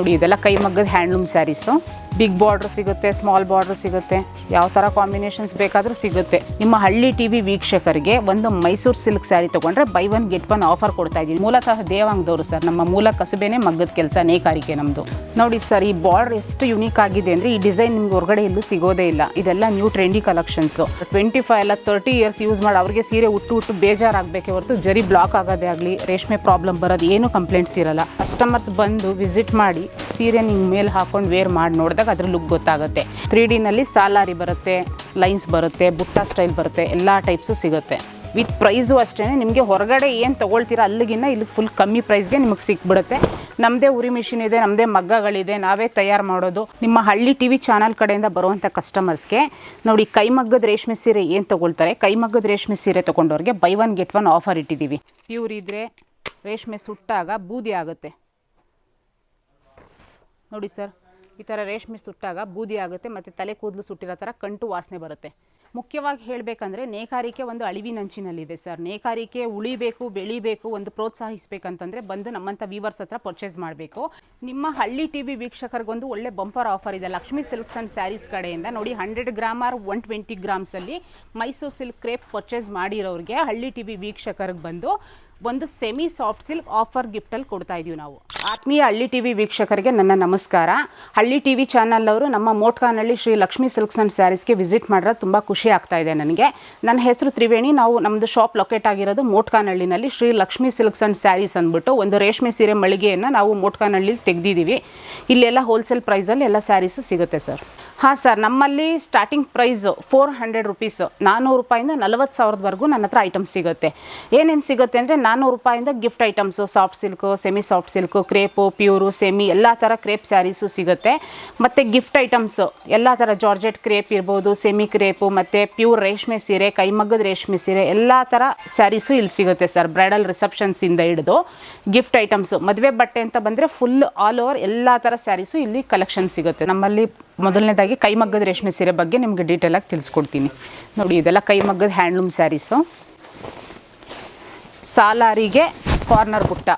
ನೋಡಿ, ಇದೆಲ್ಲ ಕೈ ಮಗ್ಗದ ಹ್ಯಾಂಡ್ಲೂಮ್ ಸ್ಯಾರೀಸು. ಬಿಗ್ ಬಾರ್ಡ್ರ್ ಸಿಗುತ್ತೆ, ಸ್ಮಾಲ್ ಬಾರ್ಡ್ರ್ ಸಿಗುತ್ತೆ, ಯಾವ ಥರ ಕಾಂಬಿನೇಷನ್ಸ್ ಬೇಕಾದರೂ ಸಿಗುತ್ತೆ. ನಿಮ್ಮ ಹಳ್ಳಿ ಟಿ ವಿ ವೀಕ್ಷಕರಿಗೆ ಒಂದು ಮೈಸೂರು ಸಿಲ್ಕ್ ಸ್ಯಾರಿ ತೊಗೊಂಡ್ರೆ buy one, get one offer ಕೊಡ್ತಾ ಇದ್ದೀನಿ. ಮೂಲತಃ ದೇವಾಂಗದವರು ಸರ್, ನಮ್ಮ ಮೂಲ ಕಸಬೇನೆ ಮಗ್ಗದ ಕೆಲಸ, ನೇಕಾರಿಕೆ ನಮ್ಮದು ನೋಡಿ ಸರ್, ಈ ಬಾರ್ಡ್ರ್ ಎಷ್ಟು ಯುನೀಕ್ ಆಗಿದೆ ಅಂದರೆ ಈ ಡಿಸೈನ್ ನಿಮ್ಗೆ ಹೊರಗಡೆ ಎಲ್ಲೂ ಸಿಗೋದೇ ಇಲ್ಲ. ಇದೆಲ್ಲ new trendy collections twenty five ಅಲ್ಲ ತರ್ಟಿ ಇಯರ್ಸ್ ಯೂಸ್ ಮಾಡಿ, ಅವ್ರಿಗೆ ಸೀರೆ ಉಟ್ಟು ಉಟ್ಟು ಬೇಜಾರಾಗಬೇಕೆ ಹೊರತು ಜರಿ ಬ್ಲಾಕ್ ಆಗೋದೇ ಆಗಲಿ, ರೇಷ್ಮೆ ಪ್ರಾಬ್ಲಮ್ ಬರೋದು ಏನು ಕಂಪ್ಲೇಂಟ್ಸ್ ಇರಲ್ಲ. ಕಸ್ಟಮರ್ಸ್ ಬಂದು ವಿಸಿಟ್ ಮಾಡಿ ಸೀರೆ ನಿಂಗೆ ಮೇಲೆ ಹಾಕೊಂಡು ವೇರ್ ಮಾಡಿ ನೋಡಿದಾಗ ಅದ್ರ ಲುಕ್ ಗೊತ್ತಾಗುತ್ತೆ. ತ್ರೀ ಡಿನಲ್ಲಿ ಸಾಲಾರಿ ಬರುತ್ತೆ ಲೈನ್ಸ್ ಬರುತ್ತೆ, ಬುಟ್ಟ ಸ್ಟೈಲ್ ಬರುತ್ತೆ, ಎಲ್ಲ ಟೈಪ್ಸು ಸಿಗುತ್ತೆ. ವಿತ್ ಪ್ರೈಸು ಅಷ್ಟೇ ನಿಮಗೆ ಹೊರಗಡೆ ಏನು ತೊಗೊಳ್ತೀರಾ ಅಲ್ಲಿಗಿನ್ನ ಇಲ್ಲಿ ಫುಲ್ ಕಮ್ಮಿ ಪ್ರೈಸ್ಗೆ ನಿಮಗೆ ಸಿಕ್ಬಿಡುತ್ತೆ. ನಮ್ಮದೇ ಉರಿ ಮಿಷಿನ್ ಇದೆ ನಮ್ಮದೇ ಮಗ್ಗಗಳಿದೆ, ನಾವೇ ತಯಾರು ಮಾಡೋದು. ನಿಮ್ಮ ಹಳ್ಳಿ ಟಿ ವಿ ಚಾನಲ್ ಕಡೆಯಿಂದ ಬರುವಂಥ ಕಸ್ಟಮರ್ಸ್ಗೆ ನೋಡಿ ಕೈಮಗ್ಗದ ರೇಷ್ಮೆ ಸೀರೆ ಏನು ತೊಗೊಳ್ತಾರೆ? ಕೈಮಗ್ಗದ ರೇಷ್ಮೆ ಸೀರೆ ತೊಗೊಂಡವ್ರಿಗೆ buy one get one offer ಇಟ್ಟಿದ್ದೀವಿ ಪ್ಯೂರ್ ಇದ್ದರೆ ರೇಷ್ಮೆ ಸುಟ್ಟಾಗ ಬೂದಿ ಆಗುತ್ತೆ. ನೋಡಿ ಸರ್, ಈ ಥರ ರೇಷ್ಮೆ ಸುಟ್ಟಾಗ ಬೂದಿ ಆಗುತ್ತೆ ಮತ್ತು ತಲೆ ಕೂದಲು ಸುಟ್ಟಿರೋ ಥರ ಕಂಟು ವಾಸನೆ ಬರುತ್ತೆ. ಮುಖ್ಯವಾಗಿ ಹೇಳಬೇಕಂದ್ರೆ ನೇಕಾರಿಕೆ ಒಂದು ಅಳಿವಿನಂಚಿನಲ್ಲಿದೆ ಸರ್. ನೇಕಾರಿಕೆ ಉಳಿಬೇಕು, ಬೆಳಿಬೇಕು, ಒಂದು ಪ್ರೋತ್ಸಾಹಿಸಬೇಕಂತಂದರೆ ಬಂದು ನಮ್ಮಂಥ ವೀವರ್ಸ್ ಹತ್ರ ಪರ್ಚೇಸ್ ಮಾಡಬೇಕು. ನಿಮ್ಮ ಹಳ್ಳಿ ಟಿ ವಿ ವೀಕ್ಷಕರಿಗೊಂದು ಒಳ್ಳೆ ಬಂಪರ್ ಆಫರ್ ಇದೆ. ಲಕ್ಷ್ಮೀ ಸಿಲ್ಕ್ಸ್ ಆ್ಯಂಡ್ ಸ್ಯಾರೀಸ್ ಕಡೆಯಿಂದ ನೋಡಿ hundred gram or one twenty ಗ್ರಾಮ್ಸಲ್ಲಿ Mysore silk crepe purchase ಮಾಡಿರೋರಿಗೆ ಹಳ್ಳಿ ಟಿ ವಿ ವೀಕ್ಷಕರಿಗೆ ಬಂದು ಒಂದು ಸೆಮಿ ಸಾಫ್ಟ್ ಸಿಲ್ಕ್ ಆಫರ್ ಗಿಫ್ಟಲ್ಲಿ ಕೊಡ್ತಾ ಇದೀವಿ ನಾವು. ಆತ್ಮೀಯ ಹಳ್ಳಿ ಟಿ ವಿ ವೀಕ್ಷಕರಿಗೆ ನನ್ನ ನಮಸ್ಕಾರ. ಹಳ್ಳಿ ಟಿ ವಿ ಚಾನಲ್ನವರು ನಮ್ಮ ಮೋಟ್ಕಾನಹಳ್ಳಿ ಶ್ರೀ ಲಕ್ಷ್ಮೀ ಸಿಲ್ಕ್ಸ್ ಆ್ಯಂಡ್ ಸ್ಯಾರೀಸ್ಗೆ ವಿಸಿಟ್ ಮಾಡಿರೋದು ತುಂಬ ಖುಷಿ ಆಗ್ತಾ ಇದೆ ನನಗೆ. ನನ್ನ ಹೆಸರು ತ್ರಿವೇಣಿ. ನಾವು ನಮ್ಮದು ಶಾಪ್ ಲೊಕೇಟ್ ಆಗಿರೋದು ಮೋಟ್ಕಾನಹಳ್ಳಿನಲ್ಲಿ Shri Lakshmi silks and sarees ಅಂದ್ಬಿಟ್ಟು ಒಂದು ರೇಷ್ಮೆ ಸೀರೆ ಮಳಿಗೆಯನ್ನು ನಾವು ಮೋಟ್ಕಾನಹಳ್ಳಿಲಿ ತೆಗೆದಿದ್ದೀವಿ. ಇಲ್ಲೆಲ್ಲ ಹೋಲ್ಸೇಲ್ ಪ್ರೈಸಲ್ಲಿ ಎಲ್ಲ ಸ್ಯಾರೀಸು ಸಿಗುತ್ತೆ ಸರ್. ಹಾಂ ಸರ್, ನಮ್ಮಲ್ಲಿ starting price four hundred rupees ನಾನ್ನೂರು ರೂಪಾಯಿಂದ ನಲವತ್ತು ಸಾವಿರದವರೆಗೂ ನನ್ನ ಹತ್ರ ಐಟಮ್ಸ್ ಸಿಗುತ್ತೆ. ಏನೇನು ಸಿಗುತ್ತೆ ಅಂದರೆ ನಾನ್ನೂರು ರೂಪಾಯಿಂದ gift items soft silk semi soft silk crepe, pure, semi, ಎಲ್ಲ ಥರ ಕ್ರೇಪ್ ಸ್ಯಾರೀಸು ಸಿಗುತ್ತೆ. ಮತ್ತು ಗಿಫ್ಟ್ ಐಟಮ್ಸು, ಎಲ್ಲ ಥರ ಜಾರ್ಜೆಟ್ ಕ್ರೇಪ್ ಇರ್ಬೋದು, ಸೆಮಿ ಕ್ರೇಪು, ಮತ್ತು ಪ್ಯೂರ್ ರೇಷ್ಮೆ ಸೀರೆ, ಕೈಮಗ್ಗದ ರೇಷ್ಮೆ ಸೀರೆ, ಎಲ್ಲ ಥರ ಸ್ಯಾರೀಸು ಇಲ್ಲಿ ಸಿಗುತ್ತೆ ಸರ್, ಬ್ರೈಡಲ್ ರಿಸೆಪ್ಷನ್ಸಿಂದ ಹಿಡಿದು. ಗಿಫ್ಟ್ ಐಟಮ್ಸು, ಮದುವೆ ಬಟ್ಟೆ ಅಂತ ಬಂದರೆ ಫುಲ್ ಆಲ್ ಓವರ್ ಎಲ್ಲ ಥರ ಸ್ಯಾರೀಸು ಇಲ್ಲಿ ಕಲೆಕ್ಷನ್ ಸಿಗುತ್ತೆ. ನಮ್ಮಲ್ಲಿ ಮೊದಲನೇದಾಗಿ ಕೈಮಗ್ಗದ ರೇಷ್ಮೆ ಸೀರೆ ಬಗ್ಗೆ ನಿಮಗೆ ಡೀಟೇಲಾಗಿ ತಿಳಿಸ್ಕೊಡ್ತೀನಿ. ನೋಡಿ, ಇದೆಲ್ಲ ಕೈಮಗ್ಗದ ಹ್ಯಾಂಡ್ಲೂಮ್ ಸ್ಯಾರೀಸು. ಸಾಲಾರಿಗೆ ಕಾರ್ನರ್ ಬುಟ್ಟ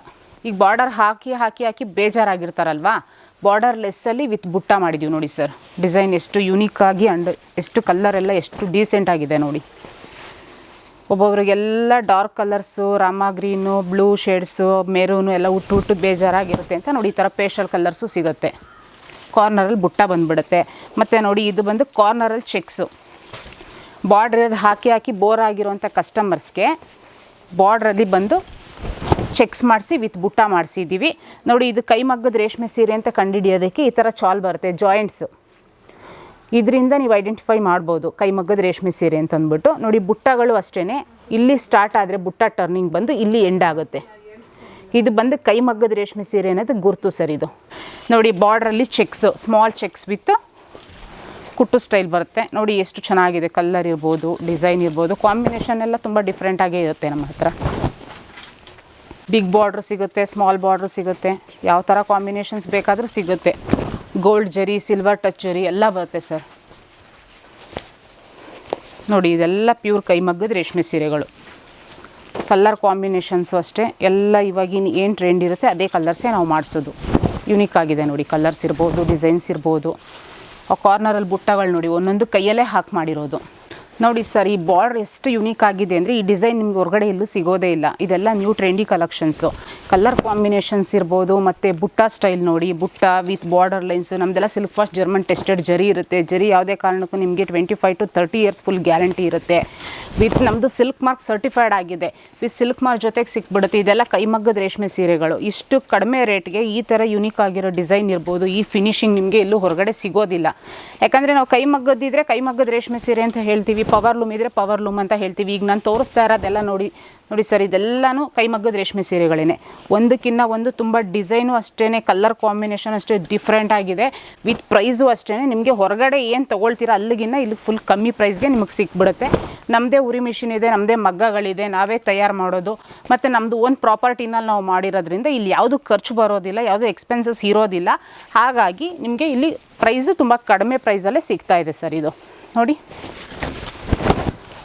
ಈಗ ಬಾರ್ಡರ್ ಹಾಕಿ ಹಾಕಿ ಹಾಕಿ ಬೇಜಾರಾಗಿರ್ತಾರಲ್ವಾ? ಬಾರ್ಡರ್ ಲೆಸ್ಸಲ್ಲಿ ವಿತ್ ಬುಟ್ಟ ಮಾಡಿದ್ದೀವಿ ನೋಡಿ ಸರ್ ಡಿಸೈನ್ ಎಷ್ಟು ಯೂನಿಕ್ ಆಗಿ ಅಂಡ್ ಎಷ್ಟು ಕಲರ್ ಎಲ್ಲ ಎಷ್ಟು ಡೀಸೆಂಟ್ ಆಗಿದೆ ನೋಡಿ. ಒಬ್ಬೊಬ್ರಿಗೆಲ್ಲ ಡಾರ್ಕ್ ಕಲರ್ಸು ರಾಮ ಗ್ರೀನು ಬ್ಲೂ ಶೇಡ್ಸು ಮೆರೂನು ಎಲ್ಲ ಹುಟ್ಟು ಹುಟ್ಟು ಬೇಜಾರಾಗಿರುತ್ತೆ ಅಂತ ನೋಡಿ ಈ ಥರ ಪೇಶಲ್ ಕಲರ್ಸು ಸಿಗುತ್ತೆ. ಕಾರ್ನರಲ್ಲಿ ಬುಟ್ಟ ಬಂದುಬಿಡುತ್ತೆ. ಮತ್ತು ನೋಡಿ ಇದು ಬಂದು ಕಾರ್ನರಲ್ಲಿ ಚೆಕ್ಸು ಬಾರ್ಡ್ರಲ್ಲಿ ಹಾಕಿ ಹಾಕಿ ಬೋರ್ ಆಗಿರೋಂಥ ಕಸ್ಟಮರ್ಸ್ಗೆ ಬಾರ್ಡ್ರಲ್ಲಿ ಬಂದು ಚೆಕ್ಸ್ ಮಾಡಿಸಿ ವಿತ್ ಬುಟ್ಟ ಮಾಡಿಸಿದ್ದೀವಿ ನೋಡಿ, ಇದು ಕೈಮಗ್ಗದ ರೇಷ್ಮೆ ಸೀರೆ ಅಂತ ಕಂಡುಹಿಡಿಯೋದಕ್ಕೆ ಈ ಥರ ಚಾಲ್ ಬರುತ್ತೆ ಜಾಯಿಂಟ್ಸ್ ಇದರಿಂದ ನೀವು ಐಡೆಂಟಿಫೈ ಮಾಡ್ಬೋದು ಕೈಮಗ್ಗದ ರೇಷ್ಮೆ ಸೀರೆ ಅಂತ ಅಂದ್ಬಿಟ್ಟು ನೋಡಿ, ಬುಟ್ಟಗಳು ಅಷ್ಟೇ ಇಲ್ಲಿ ಸ್ಟಾರ್ಟ್ ಆದರೆ ಬುಟ್ಟ ಟರ್ನಿಂಗ್ ಬಂದು ಇಲ್ಲಿ ಎಂಡ್ ಆಗುತ್ತೆ. ಇದು ಬಂದು ಕೈಮಗ್ಗದ ರೇಷ್ಮೆ ಸೀರೆ ಅನ್ನೋದು ಗುರುತು ಸರ್ ಇದು. ನೋಡಿ ಬಾರ್ಡ್ರಲ್ಲಿ ಚೆಕ್ಸು ಸ್ಮಾಲ್ ಚೆಕ್ಸ್ ವಿತ್ ಕುಟ್ಟು ಸ್ಟೈಲ್ ಬರುತ್ತೆ. ನೋಡಿ, ಎಷ್ಟು ಚೆನ್ನಾಗಿದೆ ಕಲ್ಲರ್ ಇರ್ಬೋದು ಡಿಸೈನ್ ಇರ್ಬೋದು ಕಾಂಬಿನೇಷನ್ ಎಲ್ಲ ತುಂಬ ಡಿಫ್ರೆಂಟಾಗೇ ಇರುತ್ತೆ ನಮ್ಮ ಹತ್ರ. ಬಿಗ್ ಬಾರ್ಡ್ರ್ ಸಿಗುತ್ತೆ ಸ್ಮಾಲ್ ಬಾರ್ಡ್ರ್ ಸಿಗುತ್ತೆ, ಯಾವ ಥರ ಕಾಂಬಿನೇಷನ್ಸ್ ಬೇಕಾದರೂ ಸಿಗುತ್ತೆ. ಗೋಲ್ಡ್ ಜರಿ ಸಿಲ್ವರ್ ಟಚ್ ಜರಿ ಎಲ್ಲ ಬರುತ್ತೆ ಸರ್ ನೋಡಿ, ಇದೆಲ್ಲ ಪ್ಯೂರ್ ಕೈಮಗ್ಗದ ರೇಷ್ಮೆ ಸೀರೆಗಳು. ಕಲ್ಲರ್ ಕಾಂಬಿನೇಷನ್ಸು ಅಷ್ಟೇ, ಎಲ್ಲ ಇವಾಗಿನ ಏನು ಟ್ರೆಂಡ್ ಇರುತ್ತೆ ಅದೇ ಕಲರ್ಸೇ ನಾವು ಮಾಡಿಸೋದು. ಯುನೀಕ್ ಆಗಿದೆ ನೋಡಿ ಕಲರ್ಸ್ ಇರ್ಬೋದು ಡಿಸೈನ್ಸ್ ಇರ್ಬೋದು. ಆ ಕಾರ್ನರಲ್ಲಿ ಬುಟ್ಟಗಳು ನೋಡಿ, ಒಂದೊಂದು ಕೈಯಲ್ಲೇ ಹಾಕಿ ಮಾಡಿರೋದು. ನೋಡಿ ಸರ್, ಈ ಬಾರ್ಡರ್ ಎಷ್ಟು ಯುನೀಕ್ ಆಗಿದೆ ಅಂದರೆ ಈ ಡಿಸೈನ್ ನಿಮ್ಗೆ ಹೊರಗಡೆ ಎಲ್ಲೂ ಸಿಗೋದೇ ಇಲ್ಲ. ಇದೆಲ್ಲ new trendy collections colour combinations ಇರ್ಬೋದು, ಮತ್ತು ಬುಟ್ಟ ಸ್ಟೈಲ್ ನೋಡಿ. ಬುಟ್ಟ ವಿತ್ ಬಾರ್ಡರ್ ಲೈನ್ಸು ನಮ್ಮದೆಲ್ಲ ಸಿಲ್ಕ್ ಫಾಸ್ಟ್ ಜರ್ಮನ್ ಟೆಸ್ಟೆಡ್ ಜರಿ ಇರುತ್ತೆ. ಜರಿ ಯಾವುದೇ ಕಾರಣಕ್ಕೂ ನಿಮಗೆ twenty five to thirty years full guarantee ಇರುತ್ತೆ. ವಿತ್ ನಮ್ಮದು ಸಿಲ್ಕ್ ಮಾರ್ಕ್ ಸರ್ಟಿಫೈಡ್ ಆಗಿದೆ. ವಿತ್ ಸಿಲ್ಕ್ ಮಾರ್ಕ್ ಜೊತೆಗೆ ಸಿಕ್ಬಿಡುತ್ತೆ. ಇದೆಲ್ಲ ಕೈಮಗ್ಗದ ರೇಷ್ಮೆ ಸೀರೆಗಳು. ಇಷ್ಟು ಕಡಿಮೆ ರೇಟ್ಗೆ ಈ ಥರ ಯುನೀಕ್ ಆಗಿರೋ ಡಿಸೈನ್ ಇರ್ಬೋದು. ಈ ಫಿನಿಶಿಂಗ್ ನಿಮಗೆ ಎಲ್ಲೂ ಹೊರಗಡೆ ಸಿಗೋದಿಲ್ಲ. ಯಾಕಂದರೆ ನಾವು ಕೈಮಗ್ಗದಿದ್ರೆ ಕೈಮಗ್ಗದ ರೇಷ್ಮೆ ಸೀರೆ ಅಂತ ಹೇಳ್ತೀವಿ. ಪವರ್ ಲೂಮ್ ಇದ್ದರೆ ಪವರ್ ಲೂಮ್ ಅಂತ ಹೇಳ್ತೀವಿ. ಈಗ ನಾನು ತೋರಿಸ್ತಾ ಇರೋದೆಲ್ಲ ನೋಡಿ ನೋಡಿ ಸರ್, ಇದೆಲ್ಲನೂ ಕೈಮಗ್ಗದ ರೇಷ್ಮೆ ಸೀರೆಗಳೇ ಒಂದಕ್ಕಿಂತ ಒಂದು ತುಂಬ ಡಿಸೈನು ಅಷ್ಟೇ ಕಲರ್ ಕಾಂಬಿನೇಷನ್ ಅಷ್ಟೇ ಡಿಫ್ರೆಂಟ್ ಆಗಿದೆ. ವಿತ್ ಪ್ರೈಸು ಅಷ್ಟೇ ನಿಮಗೆ ಹೊರಗಡೆ ಏನು ತೊಗೊಳ್ತೀರಾ ಅಲ್ಲಿಗಿನ್ನ ಇಲ್ಲಿ ಫುಲ್ ಕಮ್ಮಿ ಪ್ರೈಸ್ಗೆ ನಿಮಗೆ ಸಿಕ್ಬಿಡುತ್ತೆ. ನಮ್ಮದೇ ಉರಿ ಮಿಷಿನ್ ಇದೆ ನಮ್ಮದೇ ಮಗ್ಗಗಳಿದೆ, ನಾವೇ ತಯಾರು ಮಾಡೋದು. ಮತ್ತು ನಮ್ಮದು ಓನ್ ಪ್ರಾಪರ್ಟಿನಲ್ಲಿ ನಾವು ಮಾಡಿರೋದ್ರಿಂದ ಇಲ್ಲಿ ಯಾವುದು ಖರ್ಚು ಬರೋದಿಲ್ಲ, ಯಾವುದು ಎಕ್ಸ್ಪೆನ್ಸಸ್ ಇರೋದಿಲ್ಲ. ಹಾಗಾಗಿ ನಿಮಗೆ ಇಲ್ಲಿ ಪ್ರೈಸು ತುಂಬ ಕಡಿಮೆ ಪ್ರೈಸಲ್ಲೇ ಸಿಗ್ತಾ ಇದೆ ಸರ್ ಇದು. ನೋಡಿ.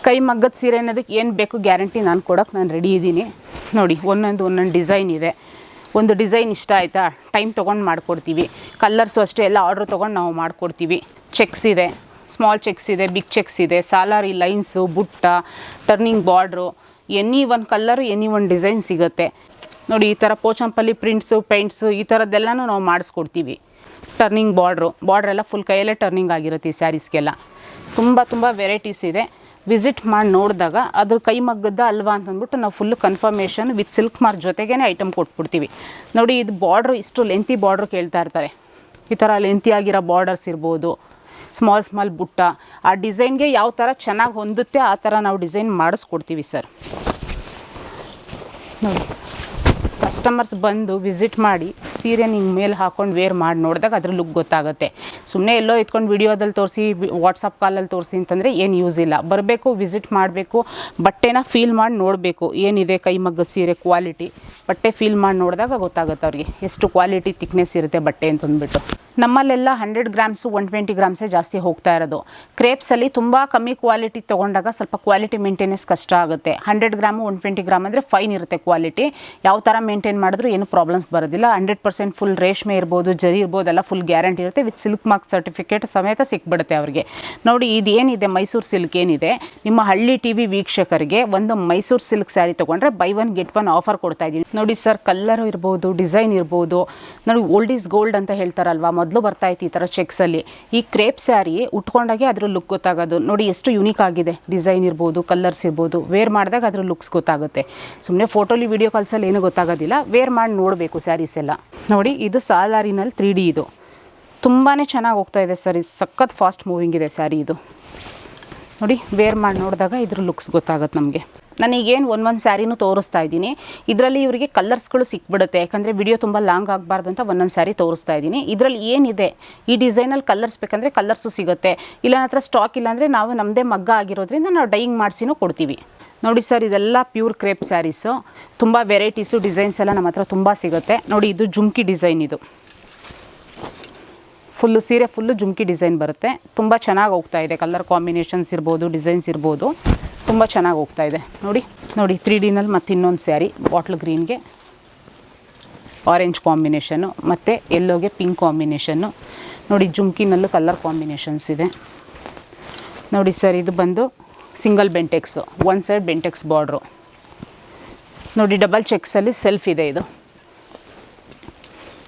ಕೈ ಮಗ್ಗದ ಸೀರೆ ಅನ್ನೋದಕ್ಕೆ ಏನು ಬೇಕು ಗ್ಯಾರಂಟಿ ನಾನು ಕೊಡೋಕೆ ನಾನು ರೆಡಿ ಇದ್ದೀನಿ ನೋಡಿ, ಒಂದೊಂದು ಒಂದೊಂದು ಡಿಸೈನ್ ಇದೆ. ಒಂದು ಡಿಸೈನ್ ಇಷ್ಟ ಆಯಿತಾ? ಟೈಮ್ ತೊಗೊಂಡು ಮಾಡಿಕೊಡ್ತೀವಿ. ಕಲ್ಲರ್ಸು ಅಷ್ಟೇ ಎಲ್ಲ ಆರ್ಡ್ರ್ ತೊಗೊಂಡು ನಾವು ಮಾಡಿಕೊಡ್ತೀವಿ. ಚೆಕ್ಸ್ ಇದೆ. ಸ್ಮಾಲ್ ಚೆಕ್ಸ್ ಇದೆ ಬಿಗ್ ಚೆಕ್ಸ್ ಇದೆ. ಸಾಲಾರಿ ಲೈನ್ಸು ಬುಟ್ಟ turning border any one colour any one design ಸಿಗುತ್ತೆ. ನೋಡಿ, ಈ ಥರ ಪೋಚಂಪಲ್ಲಿ ಪ್ರಿಂಟ್ಸು ಪೇಂಟ್ಸು ಈ ಥರದ್ದೆಲ್ಲನೂ ನಾವು ಮಾಡಿಸ್ಕೊಡ್ತೀವಿ. ಟರ್ನಿಂಗ್ ಬಾರ್ಡ್ರು ಬಾರ್ಡ್ರೆಲ್ಲ ಫುಲ್ ಕೈಯಲ್ಲೇ ಟರ್ನಿಂಗ್ ಆಗಿರುತ್ತೆ ಈ ಸ್ಯಾರೀಸ್ಗೆಲ್ಲ ತುಂಬ ತುಂಬ ವೆರೈಟೀಸ್ ಇದೆ. ವಿಸಿಟ್ ಮಾಡಿ ನೋಡಿದಾಗ ಅದ್ರ ಕೈ ಮಗ್ಗದ ಅಲ್ವಾ ಅಂತಂದ್ಬಿಟ್ಟು ನಾವು full confirmation with silk mark ಜೊತೆಗೇ ಐಟಮ್ ಕೊಟ್ಬಿಡ್ತೀವಿ. ನೋಡಿ ಇದು ಬಾರ್ಡ್ರ್ ಇಷ್ಟು ಲೆಂತಿ ಬಾರ್ಡ್ರ್ ಕೇಳ್ತಾ ಇರ್ತಾರೆ. ಈ ಥರ ಲೆಂತಿಯಾಗಿರೋ ಬಾರ್ಡರ್ಸ್ ಇರ್ಬೋದು ಸ್ಮಾಲ್ ಸ್ಮಾಲ್ ಬುಟ್ಟ. ಆ ಡಿಸೈನ್ಗೆ ಯಾವ ಥರ ಚೆನ್ನಾಗಿ ಹೊಂದುತ್ತೆ ಆ ಥರ ನಾವು ಡಿಸೈನ್ ಮಾಡಿಸ್ಕೊಡ್ತೀವಿ ಸರ್ ನೋಡಿ. ಕಸ್ಟಮರ್ಸ್ ಬಂದು ವಿಸಿಟ್ ಮಾಡಿ ಸೀರೆ ನಿಂಗೆ ಮೇಲೆ ಹಾಕೊಂಡು ವೇರ್ ಮಾಡಿ ನೋಡಿದಾಗ ಅದ್ರ ಲುಕ್ ಗೊತ್ತಾಗುತ್ತೆ. ಸುಮ್ಮನೆ ಎಲ್ಲೋ ಇತ್ಕೊಂಡು ವಿಡಿಯೋದಲ್ಲಿ ತೋರಿಸಿ ವಾಟ್ಸಪ್ ಕಾಲಲ್ಲಿ ತೋರಿಸಿ ಅಂತಂದರೆ ಏನು ಯೂಸ್ ಇಲ್ಲ. ಬರಬೇಕು ವಿಸಿಟ್ ಮಾಡಬೇಕು, ಬಟ್ಟೆನ ಫೀಲ್ ಮಾಡಿ ನೋಡಬೇಕು ಏನಿದೆ ಕೈಮಗ್ಗದ ಸೀರೆ ಕ್ವಾಲಿಟಿ ಬಟ್ಟೆ ಫೀಲ್ ಮಾಡಿ ನೋಡಿದಾಗ ಗೊತ್ತಾಗುತ್ತೆ ಅವ್ರಿಗೆ ಎಷ್ಟು ಕ್ವಾಲಿಟಿ ತಿಕ್ನೆಸ್ ಇರುತ್ತೆ ಬಟ್ಟೆ ಅಂತಂದ್ಬಿಟ್ಟು. ನಮ್ಮಲ್ಲೆಲ್ಲ ಹಂಡ್ರೆಡ್ ಗ್ರಾಮ್ಸು ಒನ್ ಟ್ವೆಂಟಿ ಗ್ರಾಮ್ಸೇ ಜಾಸ್ತಿ ಹೋಗ್ತಾ ಇರೋದು. ಕ್ರೇಪ್ಸಲ್ಲಿ ತುಂಬ ಕಮ್ಮಿ ಕ್ವಾಲಿಟಿ ತೊಗೊಂಡಾಗ ಸ್ವಲ್ಪ ಕ್ವಾಲಿಟಿ ಮೇಂಟೆನೆನ್ಸ್ ಕಷ್ಟ ಆಗುತ್ತೆ. Hundred gram one twenty gram ಅಂದರೆ ಫೈನ್ ಇರುತ್ತೆ ಕ್ವಾಲಿಟಿ ಯಾವ ಥರ ಮಾಡಿದ್ರು, ಏನು ಪ್ರಾಬ್ಲಮ್ಸ್ ಬರೋದಿಲ್ಲ. ಹಂಡ್ರೆಡ್ ಪರ್ಸೆಂಟ್ ಫುಲ್ ರೇಷ್ಮೆ ಇರ್ಬೋದು, ಜರಿ ಇರ್ಬೋದು, ಎಲ್ಲ ಫುಲ್ ಗ್ಯಾರಂಟಿ ಇರುತ್ತೆ. ವಿತ್ ಸಿಲ್ಕ್ ಮಾರ್ಕ್ ಸರ್ಟಿಫಿಕೇಟ್ ಸಮೇತ ಸಿಕ್ಬಿಡುತ್ತೆ ಅವ್ರಿಗೆ. ನೋಡಿ ಇದು ಏನಿದೆ ಮೈಸೂರು ಸಿಲ್ಕ್ ಏನಿದೆ? ನಿಮ್ಮ ಹಳ್ಳಿ ಟಿ ವಿ ವೀಕ್ಷಕರಿಗೆ ಒಂದು ಮೈಸೂರು ಸಿಲ್ಕ್ ಸ್ಯಾರಿ ತೊಗೊಂಡ್ರೆ buy one, get one offer ಕೊಡ್ತಾ ಇದ್ದೀನಿ. ನೋಡಿ, ಸರ್, ಕಲ್ಲರು ಇರ್ಬೋದು, ಡಿಸೈನ್ ಇರ್ಬೋದು. ನೋಡಿ ಓಲ್ಡ್ ಈಸ್ ಗೋಲ್ಡ್ ಅಂತ ಹೇಳ್ತಾರಲ್ವಾ? ಮೊದಲು ಬರ್ತಾ ಇತ್ತು ಈ ಥರ ಚೆಕ್ಸಲ್ಲಿ ಈ ಕ್ರೇಪ್ ಸ್ಯಾರಿ ಉಟ್ಕೊಂಡಾಗೆ ಅದ್ರ ಲುಕ್ ಗೊತ್ತಾಗೋದು. ನೋಡಿ, ಎಷ್ಟು ಯುನೀಕ್ ಆಗಿದೆ. ಡಿಸೈನ್ ಇರ್ಬೋದು ಕಲರ್ಸ್ ಇರ್ಬೋದು. ವೇರ್ ಮಾಡಿದಾಗ ಅದ್ರ ಲುಕ್ಸ್ ಗೊತ್ತಾಗುತ್ತೆ. ಸುಮ್ಮನೆ ಫೋಟೋಲಿ ವೀಡಿಯೋ ಕಾಲ್ಸಲ್ಲಿ ಏನೂ ಗೊತ್ತಾಗೋದಿಲ್ಲ. ವೇರ್ ಮಾಡಿ ನೋಡಬೇಕು ಸ್ಯಾರೀಸ್ ಎಲ್ಲ. ನೋಡಿ, ಇದು ಸಾಲಾರಿನಲ್ಲಿ ತ್ರೀ ಡಿ ಇದು. ತುಂಬಾ ಚೆನ್ನಾಗಿ ಹೋಗ್ತಾ ಇದೆ ಸರಿ ಸಖತ್ ಫಾಸ್ಟ್ ಮೂವಿಂಗ್ ಇದೆ ಸ್ಯಾರಿ ಇದು. ನೋಡಿ ವೇರ್ ಮಾಡಿ ನೋಡಿದಾಗ ಇದ್ರ ಲುಕ್ಸ್ ಗೊತ್ತಾಗುತ್ತೆ ನಮಗೆ. ನನಗೇನು ಒಂದೊಂದು ಸ್ಯಾರಿನೂ ತೋರಿಸ್ತಾ ಇದ್ದೀನಿ. ಇದರಲ್ಲಿ ಇವರಿಗೆ ಕಲರ್ಸ್ಗಳು ಸಿಕ್ಬಿಡುತ್ತೆ. ಯಾಕಂದರೆ ವಿಡಿಯೋ ತುಂಬ ಲಾಂಗ್ ಆಗಬಾರ್ದು ಅಂತ ಒಂದೊಂದು ಸ್ಯಾರಿ ತೋರಿಸ್ತಾ ಇದ್ದೀನಿ. ಇದರಲ್ಲಿ ಏನಿದೆ? ಈ ಡಿಸೈನಲ್ಲಿ ಕಲರ್ಸ್ ಬೇಕಂದರೆ ಕಲರ್ಸು ಸಿಗುತ್ತೆ. ಇಲ್ಲ ನನ್ನ ಹತ್ರ ಸ್ಟಾಕ್ ಇಲ್ಲಾಂದರೆ ನಾವು ನಮ್ಮದೇ ಮಗ್ಗ ಆಗಿರೋದ್ರಿಂದ ನಾವು ಡೈಯಿಂಗ್ ಮಾಡಿಸಿನೂ ಕೊಡ್ತೀವಿ. ನೋಡಿ ಸರ್, ಇದೆಲ್ಲ ಪ್ಯೂರ್ ಕ್ರೇಪ್ ಸ್ಯಾರೀಸು. ತುಂಬ ವೆರೈಟೀಸು, ಡಿಸೈನ್ಸ್ ಎಲ್ಲ ನಮ್ಮ ಹತ್ರ ತುಂಬ ಸಿಗುತ್ತೆ. ನೋಡಿ, ಇದು ಜುಮ್ಕಿ ಡಿಸೈನ್ ಇದು. ಫುಲ್ಲು ಸೀರೆ ಫುಲ್ಲು ಜುಮ್ಕಿ ಡಿಸೈನ್ ಬರುತ್ತೆ. ತುಂಬ ಚೆನ್ನಾಗಿ ಹೋಗ್ತಾ ಇದೆ. ಕಲರ್ ಕಾಂಬಿನೇಷನ್ಸ್ ಇರ್ಬೋದು ಡಿಸೈನ್ಸ್ ಇರ್ಬೋದು. ತುಂಬ ಚೆನ್ನಾಗಿ ಹೋಗ್ತಾ ಇದೆ. ನೋಡಿ ನೋಡಿ ತ್ರೀ ಡಿನಲ್ಲಿ ಮತ್ತು ಇನ್ನೊಂದು ಸ್ಯಾರಿ ಬಾಟ್ಲ್ ಗ್ರೀನ್ಗೆ ಆರೆಂಜ್ ಕಾಂಬಿನೇಷನ್ನು ಮತ್ತು ಎಲ್ಲೋಗೆ ಪಿಂಕ್ ಕಾಂಬಿನೇಷನ್ನು ನೋಡಿ, ಜುಮ್ಕಿನಲ್ಲೂ ಕಲರ್ ಕಾಂಬಿನೇಷನ್ಸ್ ಇದೆ. ನೋಡಿ ಸರ್, ಇದು ಬಂದು single Bentex one side Bentex border ನೋಡಿ ಡಬಲ್ ಚೆಕ್ಸಲ್ಲಿ ಸೆಲ್ಫ್ ಇದೆ ಇದು.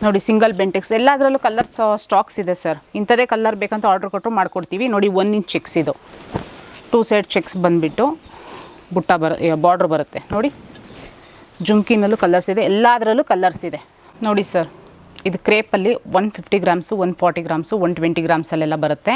ನೋಡಿ ಸಿಂಗಲ್ ಬೆಂಟೆಕ್ಸ್ ಎಲ್ಲದರಲ್ಲೂ ಕಲರ್ ಸ್ಟಾಕ್ಸ್ ಇದೆ ಸರ್ ಇಂಥದೇ ಕಲರ್ ಬೇಕಂತ ಆರ್ಡ್ರ್ ಕೊಟ್ಟರು ಮಾಡ್ಕೊಡ್ತೀವಿ. ನೋಡಿ ಒನ್ ಇಂಚ್ ಚೆಕ್ಸ್ ಇದು. ಟೂ ಸೈಡ್ ಚೆಕ್ಸ್ ಬಂದುಬಿಟ್ಟು ಬುಟ್ಟ ಬರ ಬಾರ್ಡ್ರ್ ಬರುತ್ತೆ. ನೋಡಿ ಜುಂಕಿನಲ್ಲೂ ಕಲರ್ಸ್ ಇದೆ. ಎಲ್ಲದರಲ್ಲೂ ಕಲರ್ಸ್ ಇದೆ. ನೋಡಿ ಸರ್ ಇದು ಕ್ರೇಪಲ್ಲಿ one fifty grams one forty grams one twenty ಗ್ರಾಮ್ಸಲ್ಲೆಲ್ಲ ಬರುತ್ತೆ.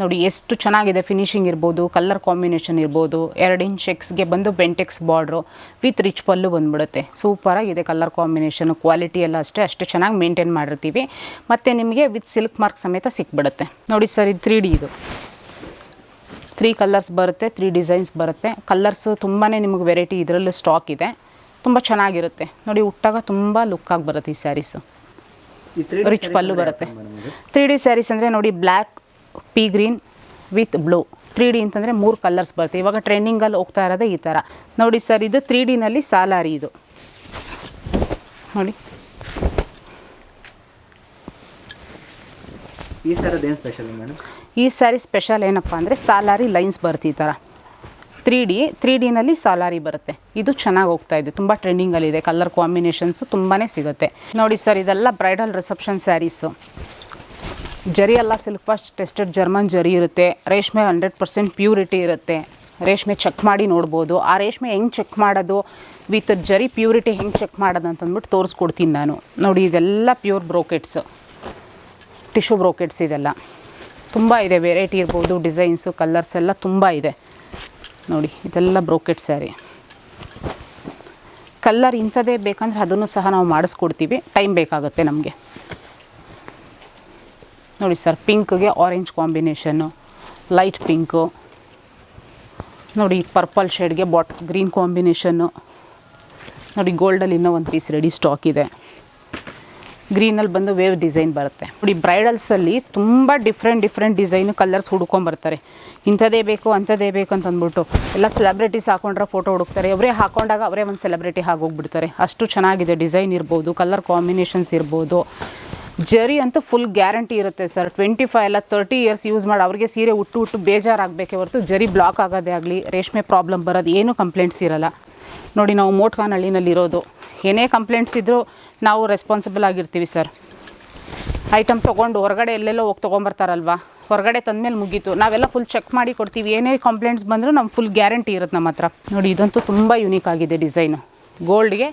ನೋಡಿ ಎಷ್ಟು ಚೆನ್ನಾಗಿದೆ ಫಿನಿಶಿಂಗ್ ಇರ್ಬೋದು ಕಲರ್ ಕಾಂಬಿನೇಷನ್ ಇರ್ಬೋದು ಎರಡು ಇಂಚ್ ಎಕ್ಸ್ಗೆ ಬಂದು Bentex border with rich pallu ಬಂದ್ಬಿಡುತ್ತೆ. ಸೂಪರಾಗಿದೆ ಕಲರ್ ಕಾಂಬಿನೇಷನು ಕ್ವಾಲಿಟಿ ಎಲ್ಲ ಅಷ್ಟೇ ಅಷ್ಟು ಚೆನ್ನಾಗಿ ಮೇಂಟೈನ್ ಮಾಡಿರ್ತೀವಿ. ಮತ್ತು ನಿಮಗೆ ವಿತ್ ಸಿಲ್ಕ್ ಮಾರ್ಕ್ ಸಮೇತ ಸಿಕ್ಬಿಡುತ್ತೆ. ನೋಡಿ ಸರ್ ಇದು ತ್ರೀ ಡಿ ಇದು. ತ್ರೀ ಕಲರ್ಸ್ ಬರುತ್ತೆ ತ್ರೀ ಡಿಸೈನ್ಸ್ ಬರುತ್ತೆ. ಕಲರ್ಸು ತುಂಬಾ ನಿಮಗೆ ವೆರೈಟಿ ಇದರಲ್ಲೂ ಸ್ಟಾಕ್ ಇದೆ. ತುಂಬ ಚೆನ್ನಾಗಿರುತ್ತೆ. ನೋಡಿ ಉಟ್ಟಾಗ ತುಂಬ ಲುಕ್ಕಾಗಿ ಬರುತ್ತೆ ಈ ಸ್ಯಾರೀಸು ರಿಚ್ ಪಲ್ಲು ಬರುತ್ತೆ. ತ್ರೀ ಡಿ ಸ್ಯಾರೀಸ್ ಅಂದರೆ ನೋಡಿ black pea green with blue. Three D ಅಂತಂದರೆ ಮೂರು ಕಲರ್ಸ್ ಬರುತ್ತೆ. ಇವಾಗ ಟ್ರೆಂಡಿಂಗಲ್ಲಿ ಹೋಗ್ತಾ ಇರೋದೇ ಈ ಥರ ನೋಡಿ ಸರ್ ಇದು ತ್ರೀ ಡಿನಲ್ಲಿ ಸಾಲಾರಿ ಇದು. ನೋಡಿ. ಈ ಸರದ ಏನು ಸ್ಪೆಷಲ್ ಮೇಡಮ್ ಈ ಸ್ಯಾರಿ ಸ್ಪೆಷಲ್ ಏನಪ್ಪ ಅಂದರೆ ಸಾಲಾರಿ ಲೈನ್ಸ್ ಬರುತ್ತೆ ಈ ಥರ ತ್ರೀ ಡಿ ತ್ರೀ ಡಿನಲ್ಲಿ ಸಾಲಾರಿ ಬರುತ್ತೆ. ಇದು ಚೆನ್ನಾಗಿ ಹೋಗ್ತಾ ಇದೆ. ತುಂಬ ಟ್ರೆಂಡಿಂಗಲ್ಲಿದೆ ಕಲರ್ ಕಾಂಬಿನೇಷನ್ಸು ತುಂಬಾ ಸಿಗುತ್ತೆ. ನೋಡಿ ಸರ್ ಇದೆಲ್ಲ ಬ್ರೈಡಲ್ ರಿಸೆಪ್ಷನ್ ಸ್ಯಾರೀಸು ಜರಿ ಎಲ್ಲ ಸಿಲ್ಕ್ ಫಾಸ್ಟ್ ಟೆಸ್ಟೆಡ್ ಜರ್ಮನ್ ಜರಿ ಇರುತ್ತೆ. ರೇಷ್ಮೆ ಹಂಡ್ರೆಡ್ ಪರ್ಸೆಂಟ್ ಪ್ಯೂರಿಟಿ ಇರುತ್ತೆ. ರೇಷ್ಮೆ ಚೆಕ್ ಮಾಡಿ ನೋಡ್ಬೋದು. ಆ ರೇಷ್ಮೆ ಹೆಂಗೆ ಚೆಕ್ ಮಾಡೋದು? ವಿತ್ ಜರಿ ಪ್ಯೂರಿಟಿ ಹೆಂಗೆ ಚೆಕ್ ಮಾಡೋದು ಅಂತಂದ್ಬಿಟ್ಟು ತೋರಿಸ್ಕೊಡ್ತೀನಿ ನಾನು. ನೋಡಿ, ಇದೆಲ್ಲ ಪ್ಯೂರ್ ಬ್ರೋಕೆಟ್ಸು ಟಿಶ್ಯೂ ಬ್ರೋಕೆಟ್ಸ್ ಇದೆಲ್ಲ. ತುಂಬ ಇದೆ ವೆರೈಟಿ ಇರ್ಬೋದು ಡಿಸೈನ್ಸು ಕಲರ್ಸ್ ಎಲ್ಲ ತುಂಬ ಇದೆ. ನೋಡಿ, ಇದೆಲ್ಲ ಬ್ರೋಕೆಟ್ ಸ್ಯಾರಿ ಕಲ್ಲರ್ ಇಂಥದ್ದೇ ಬೇಕಂದ್ರೆ ಅದನ್ನು ಸಹ ನಾವು ಮಾಡಿಸ್ಕೊಡ್ತೀವಿ. ಟೈಮ್ ಬೇಕಾಗುತ್ತೆ ನಮಗೆ. ನೋಡಿ ಸರ್ ಪಿಂಕ್ಗೆ ಆರೆಂಜ್ ಕಾಂಬಿನೇಷನ್ನು ಲೈಟ್ ಪಿಂಕು ನೋಡಿ ಪರ್ಪಲ್ ಶೇಡ್ಗೆ ಬಾಟ್ ಗ್ರೀನ್ ಕಾಂಬಿನೇಷನ್ನು ನೋಡಿ ಗೋಲ್ಡಲ್ಲಿ ಇನ್ನೂ ಒಂದು ಪೀಸ್ ರೆಡಿ ಸ್ಟಾಕ್ ಇದೆ. ಗ್ರೀನಲ್ಲಿ ಬಂದು ವೇವ್ ಡಿಸೈನ್ ಬರುತ್ತೆ. ನೋಡಿ ಬ್ರೈಡಲ್ಸಲ್ಲಿ ತುಂಬ ಡಿಫ್ರೆಂಟ್ ಡಿಫ್ರೆಂಟ್ ಡಿಸೈನು ಕಲರ್ಸ್ ಹುಡ್ಕೊಂಬರ್ತಾರೆ ಇಂಥದ್ದೇ ಬೇಕು, ಅಂಥದ್ದೇ ಬೇಕು ಅಂತ ಅಂದ್ಬಿಟ್ಟು ಎಲ್ಲ ಸೆಲೆಬ್ರಿಟೀಸ್ ಹಾಕೊಂಡ್ರೆ ಫೋಟೋ ಹುಡುಕ್ತಾರೆ. ಅವರೇ ಹಾಕೊಂಡಾಗ ಅವರೇ ಒಂದು ಸೆಲೆಬ್ರಿಟಿ ಆಗೋಗ್ಬಿಡ್ತಾರೆ. ಅಷ್ಟು ಚೆನ್ನಾಗಿದೆ ಡಿಸೈನ್ ಇರ್ಬೋದು ಕಲರ್ ಕಾಂಬಿನೇಷನ್ಸ್ ಇರ್ಬೋದು. ಜರಿ ಅಂತೂ ಫುಲ್ ಗ್ಯಾರಂಟಿ ಇರುತ್ತೆ ಸರ್ ಟ್ವೆಂಟಿ ಫೈವ್ ಅಲ್ಲ ತರ್ಟಿ ಇಯರ್ಸ್ ಯೂಸ್ ಮಾಡಿ ಅವ್ರಿಗೆ ಸೀರೆ ಉಟ್ಟು ಉಟ್ಟು ಬೇಜಾರಾಗಬೇಕೇ ಹೊರತು ಜರಿ ಬ್ಲಾಕ್ ಆಗೋದೇ ಆಗಲಿ, ರೇಷ್ಮೆ ಪ್ರಾಬ್ಲಮ್ ಬರೋದು, ಏನೂ ಕಂಪ್ಲೇಂಟ್ಸ್ ಇರೋಲ್ಲ. ನೋಡಿ ನಾವು ಮೋಟ್ಕಾನ್ ಹಳ್ಳಿನಲ್ಲಿ ಇರೋದು. ಏನೇ ಕಂಪ್ಲೇಂಟ್ಸ್ ಇದ್ದರೂ ನಾವು ರೆಸ್ಪಾನ್ಸಿಬಲ್ ಆಗಿರ್ತೀವಿ ಸರ್ ಐಟಮ್ ತೊಗೊಂಡು ಹೊರಗಡೆ ಎಲ್ಲೆಲ್ಲೋ ಹೋಗಿ ತೊಗೊಂಬರ್ತಾರಲ್ವಾ? ಹೊರಗಡೆ ತಂದಮೇಲೆ ಮುಗೀತು. ನಾವೆಲ್ಲ ಫುಲ್ ಚೆಕ್ ಮಾಡಿ ಕೊಡ್ತೀವಿ. ಏನೇ ಕಂಪ್ಲೇಂಟ್ಸ್ ಬಂದರೂ ನಮ್ಮ ಫುಲ್ ಗ್ಯಾರಂಟಿ ಇರುತ್ತೆ ನಮ್ಮ ಹತ್ರ. ನೋಡಿ ಇದಂತೂ ತುಂಬ ಯುನೀಕ್ ಆಗಿದೆ ಡಿಸೈನು ಗೋಲ್ಡ್ಗೆ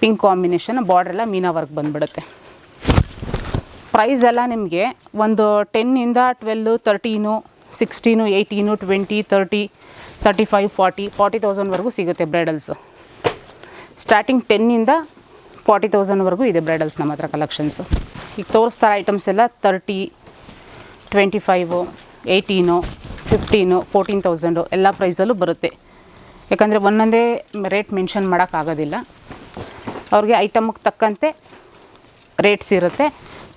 ಪಿಂಕ್ ಕಾಂಬಿನೇಷನ್ ಬಾರ್ಡ್ರೆಲ್ಲ ಮೀನಾ ವರ್ಕ್ ಬಂದ್ಬಿಡುತ್ತೆ. ಪ್ರೈಸ್ ಎಲ್ಲ ನಿಮಗೆ ಒಂದು ಟೆನ್ನಿಂದ twelve thirteen sixteen eighteen twenty thirty thirty five forty forty ತೌಸಂಡ್ವರೆಗೂ ಸಿಗುತ್ತೆ ಬ್ರೈಡಲ್ಸು ಸ್ಟಾರ್ಟಿಂಗ್ ಟೆನ್ನಿಂದ ಫಾರ್ಟಿ ತೌಸಂಡ್ವರೆಗೂ ಇದೆ ಬ್ರೈಡಲ್ಸ್ ನಮ್ಮ ಹತ್ರ ಕಲೆಕ್ಷನ್ಸು ಈಗ ತೋರಿಸ್ತಾರೆ ಐಟಮ್ಸ್ ಎಲ್ಲ thirty twenty five eighteen fifteen fourteen thousand ಎಲ್ಲ ಪ್ರೈಸಲ್ಲೂ ಬರುತ್ತೆ. ಯಾಕಂದರೆ ಒಂದೊಂದೇ ರೇಟ್ ಮೆನ್ಷನ್ ಮಾಡೋಕ್ಕಾಗೋದಿಲ್ಲ. ಅವ್ರಿಗೆ ಐಟಮ್ಗೆ ತಕ್ಕಂತೆ ರೇಟ್ಸ್ ಇರುತ್ತೆ.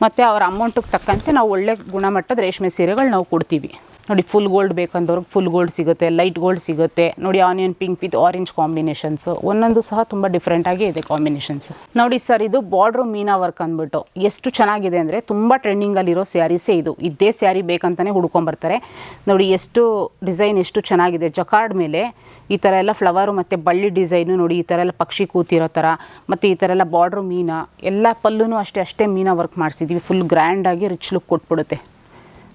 ಮತ್ತು ಅವರ ಅಮೌಂಟಿಗೆ ತಕ್ಕಂತೆ ನಾವು ಒಳ್ಳೆ ಗುಣಮಟ್ಟದ ರೇಷ್ಮೆ ಸೀರೆಗಳು ನಾವು ಕೊಡ್ತೀವಿ. ನೋಡಿ ಫುಲ್ ಗೋಲ್ಡ್ ಬೇಕಂದವ್ರಿಗೆ ಫುಲ್ ಗೋಲ್ಡ್ ಸಿಗುತ್ತೆ ಲೈಟ್ ಗೋಲ್ಡ್ ಸಿಗುತ್ತೆ. ನೋಡಿ onion pink with orange combinations ಒಂದೊಂದು ಸಹ ತುಂಬ ಡಿಫ್ರೆಂಟಾಗಿ ಇದೆ ಕಾಂಬಿನೇಷನ್ಸ್ ನೋಡಿ ಸರ್ ಇದು ಬಾರ್ಡ್ರು ಮೀನಾ ವರ್ಕ್ ಅಂದ್ಬಿಟ್ಟು. ಎಷ್ಟು ಚೆನ್ನಾಗಿದೆ ಅಂದರೆ ತುಂಬ ಟ್ರೆಂಡಿಂಗಲ್ಲಿರೋ ಸ್ಯಾರೀಸೇ ಇದು. ಇದೇ ಸ್ಯಾರಿ ಬೇಕಂತಲೇ ಹುಡ್ಕೊಂಬರ್ತಾರೆ. ನೋಡಿ ಎಷ್ಟು ಡಿಸೈನ್ ಎಷ್ಟು ಚೆನ್ನಾಗಿದೆ. ಜಕಾರ್ಡ್ ಮೇಲೆ ಈ ಥರ ಎಲ್ಲ ಫ್ಲವರು ಮತ್ತು ಬಳ್ಳಿ ಡಿಸೈನು ನೋಡಿ ಈ ಥರ ಎಲ್ಲ ಪಕ್ಷಿ ಕೂತಿರೋ ಥರ ಮತ್ತು ಈ ಥರ ಎಲ್ಲ ಬಾರ್ಡ್ರು ಮೀನಾ, ಎಲ್ಲ ಪಲ್ಲೂ ಅಷ್ಟೇ ಅಷ್ಟೇ ಮೀನಾ ವರ್ಕ್ ಮಾಡಿಸಿದ್ವಿ. ಫುಲ್ ಗ್ರ್ಯಾಂಡಾಗಿ ರಿಚ್ ಲುಕ್ ಕೊಟ್ಬಿಡುತ್ತೆ.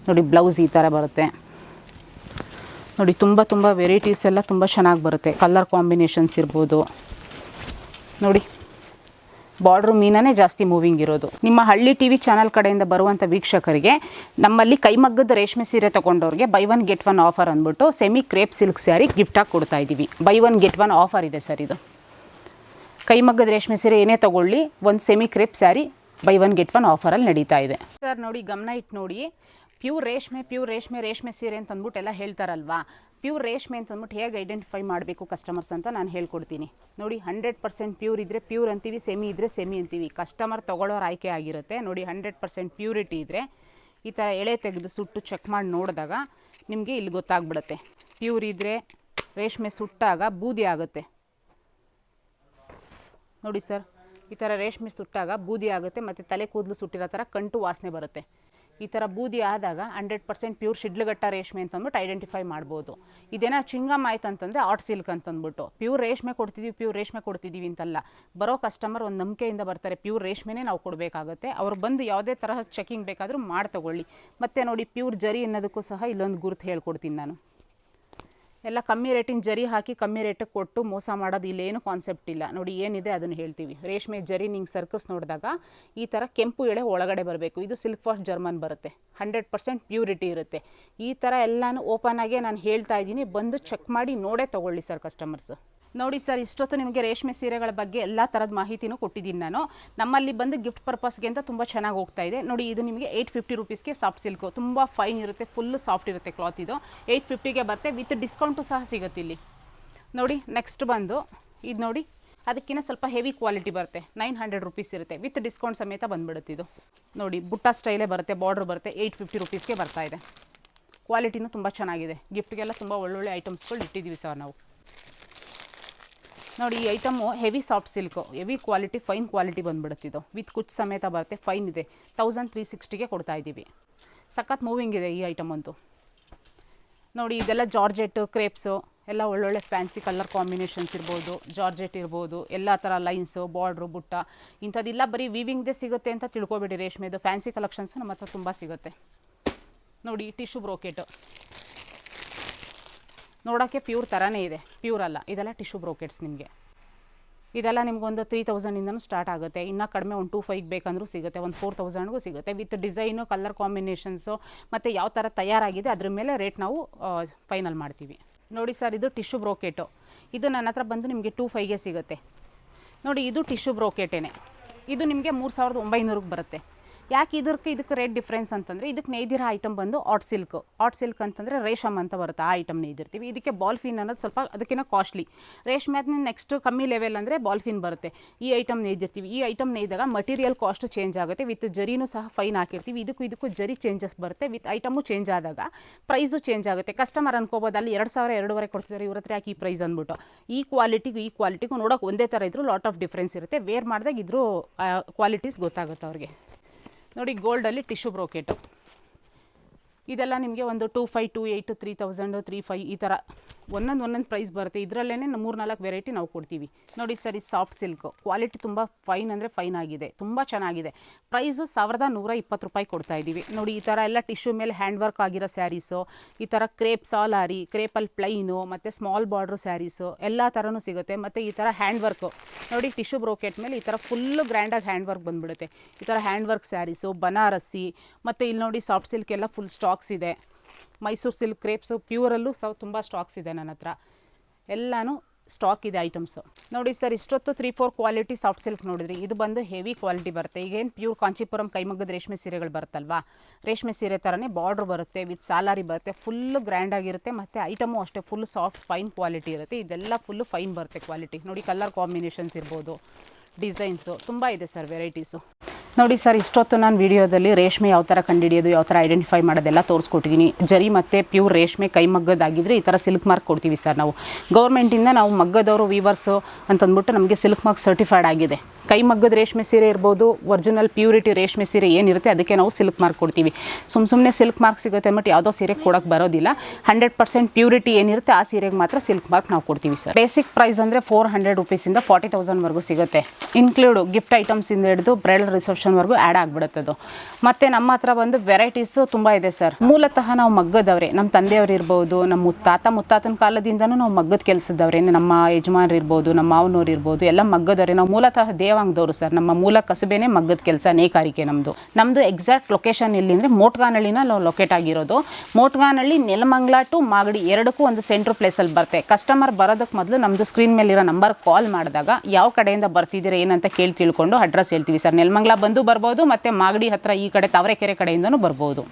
ನೋಡಿ ಬ್ಲೌಸ್ ಈ ಥರ ಬರುತ್ತೆ. ನೋಡಿ, ತುಂಬ ತುಂಬ ವೆರೈಟೀಸ್ ಎಲ್ಲ ತುಂಬ ಚೆನ್ನಾಗಿ ಬರುತ್ತೆ. ಕಲರ್ ಕಾಂಬಿನೇಷನ್ಸ್ ಇರ್ಬೋದು. ನೋಡಿ ಬಾರ್ಡ್ರ್ ಮೀನೇ ಜಾಸ್ತಿ ಮೂವಿಂಗ್ ಇರೋದು. ನಿಮ್ಮ ಹಳ್ಳಿ ಟಿ ವಿ ಚಾನಲ್ ಕಡೆಯಿಂದ ಬರುವಂಥ ವೀಕ್ಷಕರಿಗೆ, ನಮ್ಮಲ್ಲಿ ಕೈಮಗ್ಗದ ರೇಷ್ಮೆ ಸೀರೆ ತೊಗೊಂಡವ್ರಿಗೆ buy one get one offer ಅಂದ್ಬಿಟ್ಟು ಸೆಮಿ ಕ್ರೇಪ್ ಸಿಲ್ಕ್ ಸ್ಯಾರಿ ಗಿಫ್ಟಾಗಿ ಕೊಡ್ತಾ ಇದ್ದೀವಿ buy one get one offer ಇದೆ ಸರ್ ಇದು. ಕೈಮಗ್ಗದ ರೇಷ್ಮೆ ಸೀರೆ ಏನೇ ತೊಗೊಳ್ಳಿ, ಒಂದು semi crepe saree buy one get one ಆಫರಲ್ಲಿ ನಡೀತಾ ಇದೆ. ಸರ್ ನೋಡಿ, ಗಮನ ಇಟ್ಟು ನೋಡಿ. ಪ್ಯೂರ್ ರೇಷ್ಮೆ ಪ್ಯೂರ್ ರೇಷ್ಮೆ ರೇಷ್ಮೆ ಸೀರೆ ಅಂತ ಅಂದ್ಬಿಟ್ಟು ಎಲ್ಲ ಹೇಳ್ತಾರಲ್ವಾ? ಪ್ಯೂರ್ ರೇಷ್ಮೆ ಅಂತ ಅಂದ್ಬಿಟ್ಟು ಹೇಗೆ ಐಡೆಂಟಿಫೈ ಮಾಡಬೇಕು ಕಸ್ಟಮರ್ಸ್ ಅಂತ ನಾನು ಹೇಳ್ಕೊಡ್ತೀನಿ. ನೋಡಿ ಹಂಡ್ರೆಡ್ ಪರ್ಸೆಂಟ್ ಪ್ಯೂರ್ ಇದ್ದರೆ ಪ್ಯೂರ್ ಅಂತೀವಿ ಸೆಮಿ ಇದ್ದರೆ ಸೆಮಿ ಅಂತೀವಿ. ಕಸ್ಟಮರ್ ತೊಗೊಳ್ಳೋರು ಆಯ್ಕೆ ಆಗಿರುತ್ತೆ. ನೋಡಿ ಹಂಡ್ರೆಡ್ ಪರ್ಸೆಂಟ್ ಪ್ಯೂರಿಟಿ ಇದ್ದರೆ ಈ ಥರ ಎಳೆ ತೆಗೆದು ಸುಟ್ಟು ಚೆಕ್ ಮಾಡಿ ನೋಡಿದಾಗ ನಿಮಗೆ ಇಲ್ಲಿ ಗೊತ್ತಾಗ್ಬಿಡುತ್ತೆ. ಪ್ಯೂರ್ ಇದ್ದರೆ ರೇಷ್ಮೆ ಸುಟ್ಟಾಗ ಬೂದಿ ಆಗುತ್ತೆ. ನೋಡಿ ಸರ್, ಈ ಥರ ರೇಷ್ಮೆ ಸುಟ್ಟಾಗ ಬೂದಿ ಆಗುತ್ತೆ, ಮತ್ತು ತಲೆ ಕೂದಲು ಸುಟ್ಟಿರೋ ಥರ ಕಂಟು ವಾಸನೆ ಬರುತ್ತೆ. ಈ ಥರ ಬೂದಿ ಆದಾಗ ಹಂಡ್ರೆಡ್ ಪರ್ಸೆಂಟ್ ಪ್ಯೂರ್ ಶಿಡ್ಲಘಟ್ಟ ರೇಷ್ಮೆ ಅಂತಂದ್ಬಿಟ್ಟು ಐಡೆಂಟಿಫೈ ಮಾಡ್ಬೋದು. ಇದೇನೋ ಚಿಂಗಮ್ ಆಯ್ತು ಅಂತಂದರೆ ಆಟ್ ಸಿಲ್ಕ್ ಅಂತಂದ್ಬಿಟ್ಟು ಪ್ಯೂರ್ ರೇಷ್ಮೆ ಕೊಡ್ತಿದ್ದೀವಿ ಪ್ಯೂರ್ ರೇಷ್ಮೆ ಕೊಡ್ತಿದ್ದೀವಿ ಅಂತಲ್ಲ. ಬರೋ ಕಸ್ಟಮರ್ ಒಂದು ನಂಬಿಕೆಯಿಂದ ಬರ್ತಾರೆ ಪ್ಯೂರ್ ರೇಷ್ಮೆನೇ ನಾವು ಕೊಡಬೇಕಾಗುತ್ತೆ. ಅವ್ರು ಬಂದು ಯಾವುದೇ ತರಹ ಚೆಕಿಂಗ್ ಬೇಕಾದರೂ ಮಾಡಿ ತಗೊಳ್ಳಿ ಮತ್ತು ನೋಡಿ ಪ್ಯೂರ್ ಜರಿ ಅನ್ನೋದಕ್ಕೂ ಸಹ ಇಲ್ಲೊಂದು ಗುರುತು ಹೇಳ್ಕೊಡ್ತೀನಿ ನಾನು. ಎಲ್ಲ ಕಮ್ಮಿ ರೇಟಿನ ಜರಿ ಹಾಕಿ ಕಮ್ಮಿ ರೇಟಿಗೆ ಕೊಟ್ಟು ಮೋಸ ಮಾಡೋದು ಇಲ್ಲೇನು ಕಾನ್ಸೆಪ್ಟ್ ಇಲ್ಲ. ನೋಡಿ ಏನಿದೆ ಅದನ್ನು ಹೇಳ್ತೀವಿ. ರೇಷ್ಮೆ ಜರಿ ನಿಂಗೆ ಸರ್ಕಸ್ ನೋಡಿದಾಗ ಈ ಥರ ಕೆಂಪು ಎಳೆ ಒಳಗಡೆ ಬರಬೇಕು. ಇದು ಸಿಲ್ಕ್ ಫಾಸ್ಟ್ ಜರ್ಮನ್ ಬರುತ್ತೆ. ಹಂಡ್ರೆಡ್ ಪರ್ಸೆಂಟ್ ಪ್ಯೂರಿಟಿ ಇರುತ್ತೆ. ಈ ಥರ ಎಲ್ಲನೂ ಓಪನ್ ಆಗೇ ನಾನು ಹೇಳ್ತಾ ಇದ್ದೀನಿ. ಬಂದು ಚೆಕ್ ಮಾಡಿ ನೋಡೇ ತೊಗೊಳ್ಳಿ ಸರ್ ಕಸ್ಟಮರ್ಸು ನೋಡಿ ಸರ್, ಇಷ್ಟೊತ್ತು ನಿಮಗೆ ರೇಷ್ಮೆ ಸೀರೆಗಳ ಬಗ್ಗೆ ಎಲ್ಲ ಥರದ ಮಾಹಿತಿನೂ ಕೊಟ್ಟಿದ್ದೀನಿ ನಾನು. ನಮ್ಮಲ್ಲಿ ಬಂದು ಗಿಫ್ಟ್ ಪರ್ಪಸ್ಗೆ ಅಂತ ತುಂಬ ಚೆನ್ನಾಗಿ ಹೋಗ್ತಾ ಇದೆ. ನೋಡಿ, ಇದು ನಿಮಗೆ ಏಯ್ಟ್ ಫಿಫ್ಟಿ ರುಪೀಸ್ಗೆ ಸಾಫ್ಟ್ ಸಿಲ್ಕು ತುಂಬ ಫೈನ್ ಇರುತ್ತೆ ಫುಲ್ ಸಾಫ್ಟ್ ಇರುತ್ತೆ ಕ್ಲಾತ್ ಇದು. ಏಯ್ಟ್ ಫಿಫ್ಟಿಗೆ ಬರುತ್ತೆ ವಿತ್ ಡಿಸ್ಕೌಂಟು ಸಹ ಸಿಗುತ್ತೆ ಇಲ್ಲಿ. ನೋಡಿ ನೆಕ್ಸ್ಟ್ ಬಂದು, ಇದು ನೋಡಿ ಅದಕ್ಕಿಂತ ಸ್ವಲ್ಪ ಹೆವಿ ಕ್ವಾಲಿಟಿ ಬರುತ್ತೆ ನೈನ್ ಹಂಡ್ರೆಡ್ ರುಪೀಸ್ ಇರುತ್ತೆ. ವಿತ್ ಡಿಸ್ಕೌಂಟ್ ಸಮೇತ ಬಂದ್ಬಿಡುತ್ತೆ ಇದು. ನೋಡಿ, ಬುಟ್ಟ ಸ್ಟೈಲೇ ಬರುತ್ತೆ ಬಾರ್ಡ್ರ್ ಬರುತ್ತೆ ಏಯ್ಟ್ ಫಿಫ್ಟಿ ರುಪೀಸ್ಗೆ ಬರ್ತಾ ಇದೆ. ಕ್ವಾಲಿಟಿನೂ ತುಂಬ ಚೆನ್ನಾಗಿದೆ. ಗಿಫ್ಟ್ಗೆಲ್ಲ ತುಂಬ ಒಳ್ಳೊಳ್ಳೆ ಐಟಮ್ಸ್ಗಳು ಇಟ್ಟಿದ್ದೀವಿ ಸರ್ ನಾವು. ನೋಡಿ, ಈ item heavy soft silk heavy quality fine quality ಬಂದುಬಿಡುತ್ತಿದ್ದು with ಕುಚ್ ಸಮೇತ ಬರುತ್ತೆ. ಫೈನ್ ಇದೆ. ತೌಸಂಡ್ ತ್ರೀ ಸಿಕ್ಸ್ಟಿಗೆ ಕೊಡ್ತಾ ಇದ್ದೀವಿ. ಸಖತ್ ಮೂವಿಂಗ್ ಇದೆ ಈ ಐಟಮ್ ಅಂತೂ. ನೋಡಿ, ಇದೆಲ್ಲ ಜಾರ್ಜೆಟ್ ಕ್ರೇಪ್ಸು ಎಲ್ಲ ಒಳ್ಳೊಳ್ಳೆ ಫ್ಯಾನ್ಸಿ ಕಲರ್ ಕಾಂಬಿನೇಷನ್ಸ್ ಇರ್ಬೋದು. ಜಾರ್ಜೆಟ್ ಇರ್ಬೋದು. ಎಲ್ಲ ಥರ ಲೈನ್ಸು ಬಾರ್ಡ್ರು ಬುಟ್ಟ. ಇಂಥದ್ದೆಲ್ಲ ಬರೀ ವೀವಿಂಗ್ದೇ ಸಿಗುತ್ತೆ ಅಂತ ತಿಳ್ಕೊಬೇಡಿ ರೇಷ್ಮೆದು. ಫ್ಯಾನ್ಸಿ ಕಲೆಕ್ಷನ್ಸು ನಮ್ಮ ಹತ್ರ ತುಂಬ ಸಿಗುತ್ತೆ. ನೋಡಿ ಟಿಶ್ಯೂ ಬ್ರೋಕೆಟು ನೋಡೋಕ್ಕೆ ಪ್ಯೂರ್ ಥರನೇ ಇದೆ. ಪ್ಯೂರ್ ಅಲ್ಲ. ಇದೆಲ್ಲ ಟಿಶ್ಯೂ ಬ್ರೋಕೆಟ್ಸ್ ನಿಮಗೆ. ಇದೆಲ್ಲ ನಿಮಗೊಂದು ತ್ರೀ ತೌಸಂಡಿಂದನೂ ಸ್ಟಾರ್ಟ್ ಆಗುತ್ತೆ. ಇನ್ನೂ ಕಡಿಮೆ ಒಂದು ಟೂ ಫೈವ್ ಬೇಕಂದ್ರೂ ಸಿಗುತ್ತೆ. ಒಂದು ಫೋರ್ ತೌಸಂಡ್ಗೂ ಸಿಗುತ್ತೆ. ವಿತ್ ಡಿಸೈನು ಕಲರ್ ಕಾಂಬಿನೇಷನ್ಸು ಮತ್ತು ಯಾವ ಥರ ತಯಾರಾಗಿದೆ ಅದ್ರ ಮೇಲೆ ರೇಟ್ ನಾವು ಫೈನಲ್ ಮಾಡ್ತೀವಿ. ನೋಡಿ ಸರ್ ಇದು ಟಿಶ್ಯೂ ಬ್ರೋಕೆಟು. ಇದು ನನ್ನ ಹತ್ರ ಬಂದು ನಿಮಗೆ ಟೂ ಫೈವ್ಗೆ ಸಿಗುತ್ತೆ. ನೋಡಿ, ಇದು ಟಿಶ್ಯೂ ಬ್ರೋಕೆಟೇನೆ. ಇದು ನಿಮಗೆ ಮೂರು ಸಾವಿರದ ಒಂಬೈನೂರಿಗೆ ಬರುತ್ತೆ. ಯಾಕೆ ಇದಕ್ಕೆ ಇದಕ್ಕೆ ರೇಟ್ ಡಿಫ್ರೆನ್ಸ್ ಅಂತಂದರೆ ಇದಕ್ಕೆ ನೇಯ್ದಿರೋ ಐಟಮ್ ಬಂದು ಆಟ್ ಸಿಲ್ಕ್ ಆಟ್ ಸಿಲ್ಕ್ ಅಂತಂದರೆ ರೇಷಮ್ ಅಂತ ಬರುತ್ತೆ ಆ ಐಟಮ್ ನೇಯ್ದಿರ್ತೀವಿ. ಇದಕ್ಕೆ ಬಾಲ್ಫಿನ್ ಅನ್ನೋದು ಸ್ವಲ್ಪ ಅದಕ್ಕಿಂತ ಕಾಸ್ಟ್ಲಿ ರೇಷ್ಮೆ ಅದನ್ನ ನೆಕ್ಸ್ಟ್ ಕಮ್ಮಿ ಲೆವೆಲ್ ಅಂದರೆ ಬಾಲ್ಫಿನ್ ಬರುತ್ತೆ. ಈ ಐಟಮ್ ನೇಯ್ದಿರ್ತೀವಿ. ಈ ಐಟಮ್ ನೇಯ್ದಾಗ ಮಟೀರಿಯಲ್ ಕಾಸ್ಟ್ ಚೇಂಜ್ ಆಗುತ್ತೆ. ವಿತ್ ಜರಿನೂ ಸಹ ಫೈನ್ ಹಾಕಿರ್ತೀವಿ. ಇದಕ್ಕೂ ಇದಕ್ಕೂ ಜರಿ ಚೇಂಜಸ್ ಬರುತ್ತೆ. ವಿತ್ ಐಟಮು ಚೇಂಜ್ ಆದಾಗ ಪ್ರೈಸು ಚೇಂಜ್ ಆಗುತ್ತೆ. ಕಸ್ಟಮರ್ ಅನ್ಕೋಬೋದು ಅಲ್ಲಿ ಎರಡು ಸಾವಿರ, ಎರಡೂವರೆ ಕೊಡ್ತಿದ್ದಾರೆ ಇವ್ರ ಹತ್ರ ಯಾಕೆ ಈ ಪ್ರೈಸ್ ಅಂದ್ಬಿಟ್ಟು. ಈ ಕ್ವಾಲಿಟಿಗೂ ಈ ಕ್ವಾಲಿಟಿಗೂ ನೋಡೋಕೆ ಒಂದೇ ಥರ ಇದ್ರೂ ಲಾಟ್ ಆಫ್ ಡಿಫ್ರೆನ್ಸ್ ಇರುತ್ತೆ. ವೇರ್ ಮಾಡಿದಾಗ ಇದ್ರೂ ಕ್ವಾಲಿಟೀಸ್ ಗೊತ್ತಾಗುತ್ತೆ ಅವ್ರಿಗೆ. ನೋಡಿ ಗೋಲ್ಡಲ್ಲಿ ಟಿಶ್ಯೂ ಬ್ರೋಕೆಟು ಇದೆಲ್ಲ ನಿಮಗೆ ಒಂದು two five two eight three thousand three five ಈ ಥರ ಒಂದೊಂದು ಒಂದೊಂದು ಪ್ರೈಸ್ ಬರುತ್ತೆ. ಇದರಲ್ಲೇ ಮೂರು ನಾಲ್ಕು ವೆರೈಟಿ ನಾವು ಕೊಡ್ತೀವಿ. ನೋಡಿ ಸರ್ ಸಾಫ್ಟ್ ಸಿಲ್ಕ್ ಕ್ವಾಲಿಟಿ ತುಂಬ ಫೈನ್ ಅಂದರೆ ಫೈನ್ ಆಗಿದೆ. ತುಂಬ ಚೆನ್ನಾಗಿದೆ. ಪ್ರೈಸು ಸಾವಿರದ ನೂರ ಇಪ್ಪತ್ತು ರೂಪಾಯಿ ಕೊಡ್ತಾ ಇದ್ದೀವಿ ನೋಡಿ, ಈ ಥರ ಎಲ್ಲ ಟಿಶ್ಯೂ ಮೇಲೆ ಹ್ಯಾಂಡ್ ವರ್ಕ್ ಆಗಿರೋ ಸ್ಯಾರೀಸು ಈ ಥರ ಕ್ರೇಪ್ ಸಾಲಾರಿ ಕ್ರೇಪಲ್ಲಿ ಪ್ಲೈನು ಮತ್ತು ಸ್ಮಾಲ್ ಬಾರ್ಡ್ರು ಸ್ಯಾರೀಸು ಎಲ್ಲ ಥರನೂ ಸಿಗುತ್ತೆ. ಮತ್ತು ಈ ಥರ ಹ್ಯಾಂಡ್ ವರ್ಕು ನೋಡಿ ಟಿಶ್ಯೂ ಬ್ರೋಕೆಟ್ ಮೇಲೆ ಈ ಥರ ಫುಲ್ಲು ಗ್ರ್ಯಾಂಡಾಗಿ ಹ್ಯಾಂಡ್ ವರ್ಕ್ ಬಂದ್ಬಿಡುತ್ತೆ. ಈ ಥರ ಹ್ಯಾಂಡ್ ವರ್ಕ್ ಸ್ಯಾರೀಸು ಬನಾರಸಿ, ಮತ್ತು ಇಲ್ಲಿ ನೋಡಿ ಸಾಫ್ಟ್ ಸಿಲ್ಕ್ ಎಲ್ಲ ಫುಲ್ ಸ್ಟಾಕ್ಸ್ ಇದೆ. ಮೈಸೂರು ಸಿಲ್ಕ್ ಕ್ರೇಪ್ಸು ಪ್ಯೂರಲ್ಲೂ ಸಹ ತುಂಬ ಸ್ಟಾಕ್ಸ್ ಇದೆ ನನ್ನ ಹತ್ರ. ಎಲ್ಲನೂ ಸ್ಟಾಕ್ ಇದೆ ಐಟಮ್ಸು ನೋಡಿ ಸರ್ ಇಷ್ಟೊತ್ತು three four quality soft silk ನೋಡಿದ್ರಿ. ಇದು ಬಂದು ಹೆವಿ ಕ್ವಾಲಿಟಿ ಬರುತ್ತೆ. ಈಗೇನು ಪ್ಯೂರ್ ಕಾಂಚಿಪುರಂ ಕೈಮಗ್ಗದ ರೇಷ್ಮೆ ಸೀರೆಗಳು ಬರುತ್ತಲ್ವಾ? ರೇಷ್ಮೆ ಸೀರೆ ಥರನೇ ಬಾರ್ಡ್ರ್ ಬರುತ್ತೆ ವಿತ್ ಸಾಲಾರಿ ಬರುತ್ತೆ ಫುಲ್ಲು ಗ್ರ್ಯಾಂಡ್ ಆಗಿರುತ್ತೆ, ಮತ್ತು ಐಟಮು ಅಷ್ಟೇ ಫುಲ್ ಸಾಫ್ಟ್ ಫೈನ್ ಕ್ವಾಲಿಟಿ ಇರುತ್ತೆ. ಇದೆಲ್ಲ ಫುಲ್ಲು ಫೈನ್ ಬರುತ್ತೆ ಕ್ವಾಲಿಟಿ ನೋಡಿ ಕಲರ್ ಕಾಂಬಿನೇಷನ್ಸ್ ಇರ್ಬೋದು ಡಿಸೈನ್ಸು ತುಂಬ ಇದೆ ಸರ್ ವೆರೈಟೀಸು ನೋಡಿ ಸರ್, ಇಷ್ಟೊತ್ತು ನಾನು ವಿಡಿಯೋದಲ್ಲಿ ರೇಷ್ಮೆ ಯಾವ ಥರ ಕಂಡುಹಿಡಿಯೋದು ಯಾವ ಥರ ಐಡೆಂಟಿಫೈ ಮಾಡೋದೆಲ್ಲ ತೋರಿಸ್ಕೊಟ್ಟಿದ್ದೀನಿ. ಜರಿ ಮತ್ತು ಪ್ಯೂರ್ ರೇಷ್ಮೆ ಕೈ ಮಗ್ಗದಾಗಿದ್ದರೆ ಈ ಥರ ಸಿಲ್ಕ್ ಮಾರ್ಕ್ ಕೊಡ್ತೀವಿ ಸರ್ ನಾವು. ಗೌರ್ಮೆಂಟಿಂದ ನಾವು ಮಗ್ಗದವರು ವೀವರ್ಸು ಅಂತಂದ್ಬಿಟ್ಟು ನಮಗೆ ಸಿಲ್ಕ್ ಮಾರ್ಕ್ ಸರ್ಟಿಫೈಡ್ ಆಗಿದೆ. ಕೈ ಮಗ್ಗದ ರೇಷ್ಮೆ ಸೀರೆ ಇರ್ಬೋದು ಒರಿಜಿನಲ್ ಪ್ಯೂರಿಟಿ ರೇಷ್ಮೆ ಸೀರೆ ಏನಿರುತ್ತೆ, ಅದಕ್ಕೆ ನಾವು ಸಿಲ್ಕ್ ಮಾರ್ಕ್ ಕೊಡ್ತೀವಿ. ಸುಮ್ಮ ಸುಮ್ಮನೆ ಸಿಲ್ಕ್ ಮಾರ್ಕ್ ಸಿಗುತ್ತೆ ಅಂದ್ಬಿಟ್ಟು ಯಾವುದೋ ಸೀರೆಗೆ ಕೊಡೋಕ್ಕೆ ಬರೋದಿಲ್ಲ. ಹಂಡ್ರೆಡ್ ಪರ್ಸೆಂಟ್ ಪ್ಯೂರಿಟಿ ಏನಿರುತ್ತೆ, ಆ ಸೀರೆಗೆ ಮಾತ್ರ ಸಿಲ್ಕ್ ಮಾರ್ಕ್ ನಾವು ಕೊಡ್ತೀವಿ ಸರ್ ಬೇಸಿಕ್ ಪ್ರೈಸ್ ಅಂದರೆ ಫೋರ್ ಹಂಡ್ರೆಡ್ ರುಪೀಸಿಂದ ಫಾರ್ಟಿ ತೌಸಂಡ್ವರೆಗೂ ಸಿಗುತ್ತೆ. ಇನ್ಕ್ಲೂಡ್ ಗಿಫ್ಟ್ ಐಟಮ್ಸಿಂದ ಹಿಡಿದು ಬ್ರೈಡಲ್ ರಿಸೆಪ್ಷನ್ವರೆಗೂ ಆ್ಯಡ್ ಆಗಿಬಿಡುತ್ತೆ ಅದು. ಮತ್ತು ನಮ್ಮ ಹತ್ರ ಬಂದು ವೆರೈಟೀಸು ತುಂಬ ಇದೆ ಸರ್ ಮೂಲತಃ ನಾವು ಮಗ್ಗದವ್ರೆ. ನಮ್ಮ ತಂದೆಯವ್ರು ಇರ್ಬೋದು ನಮ್ಮ ಮುತ್ತಾತ, ಮುತ್ತಾತನ ಕಾಲದಿಂದನೂ ನಾವು ಮಗ್ಗದ ಕೆಲಸದವ್ರೆ. ನಮ್ಮ ಯಜಮಾನ್ರು ಇರ್ಬೋದು ನಮ್ಮ ಮಾವನವ್ರು ಇರ್ಬೋದು ಎಲ್ಲ ಮಗ್ಗದವ್ರೆ. ನಾವು ಮೂಲತಃ ದೇವಾಂಗದವರು ಸರ್. ನಮ್ಮ ಮೂಲ ಕಸಬೇನೆ ಮಗ್ಗದ ಕೆಲಸ, ನೇಕಾರಿಕೆ ನಮ್ಮದು ನಮ್ಮದು ಎಕ್ಸಾಕ್ಟ್ ಲೊಕೇಶನ್ ಎಲ್ಲಿ ಅಂದರೆ ಮೋಟ್ಗಾನಹಳ್ಳಿನ ನಾವು ಲೊಕೇಟ್ ಆಗಿರೋದು. ಮೋಟ್ಗಾನಹಳ್ಳಿ ನೆಲಮಂಗ್ಲ ಟು ಮಾಗಡಿ ಎರಡಕ್ಕೂ ಒಂದು ಸೆಂಟ್ರ್ ಪ್ಲೇಸಲ್ಲಿ ಬರುತ್ತೆ. ಕಸ್ಟಮರ್ ಬರೋದಕ್ಕೆ ಮೊದಲು ನಮ್ಮದು ಸ್ಕ್ರೀನ್ ಮೇಲಿರೋ ನಂಬರ್ ಕಾಲ್ ಮಾಡಿದಾಗ ಯಾವ ಕಡೆಯಿಂದ ಬರ್ತಿದ್ದೀರಾ, ಏನಂತ ಕೇಳಿ ತಿಳ್ಕೊಂಡು ಅಡ್ರೆಸ್ ಹೇಳ್ತೀವಿ ಸರ್. ನೆಲಮಂಗ್ಲ ಬಂದು ಬರ್ಬೋದು, ಮತ್ತು ಮಾಗಡಿ ಹತ್ರ ಈ ಕಡೆ, ತಾವರೆಕೆರೆ ಕಡೆಯಿಂದನೂ ಬರ್ಬೋದು.